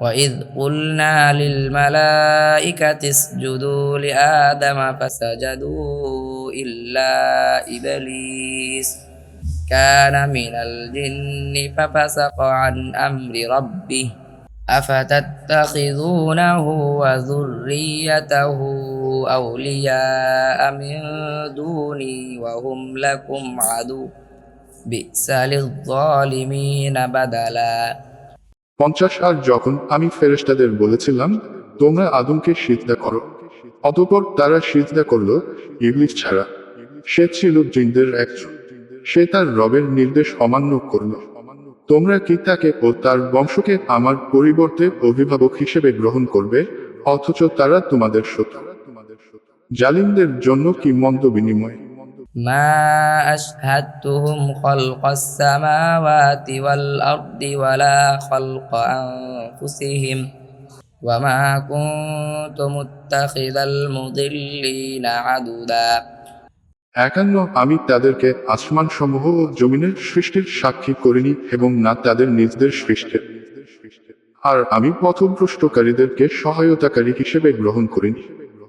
وإذ قلنا للملائكة اسجدوا لآدم فسجدوا إلا إبليس كان من الجن ففسق عن أمر ربه أفتتخذونه وذريته أولياء من دوني وهم لكم عدو بئس للظالمين بدلا পঞ্চাশ আর যখন আমি ফেরেশতাদের বলেছিলাম, তোমরা আদমকে সিজদা করো। অতঃপর তারা সিজদা করল ইবলিস ছাড়া। সে ছিল জিনদের একজন। সে তার রবের নির্দেশ অমান্য করল। তোমরা কি তাকে ও তার বংশকে আমার পরিবর্তে অভিভাবক হিসেবে গ্রহণ করবে? অথচ তারা তোমাদের শত্রু। জালিমদের জন্য কি মন্দ বিনিময়? ما أشهدتهم خلق السماوات والأرض ولا خلق أنفسهم وما كنت متخذ المضلين عددا একান্ন আমি তাদেরকে আসমান সমূহ ও জমিনের সৃষ্টির সাক্ষী করিনি এবং না তাদের নিজদের সৃষ্টির আর আমি পথভ্রষ্টকারীদেরকে সহায়তাকারী হিসেবে গ্রহণ করিনি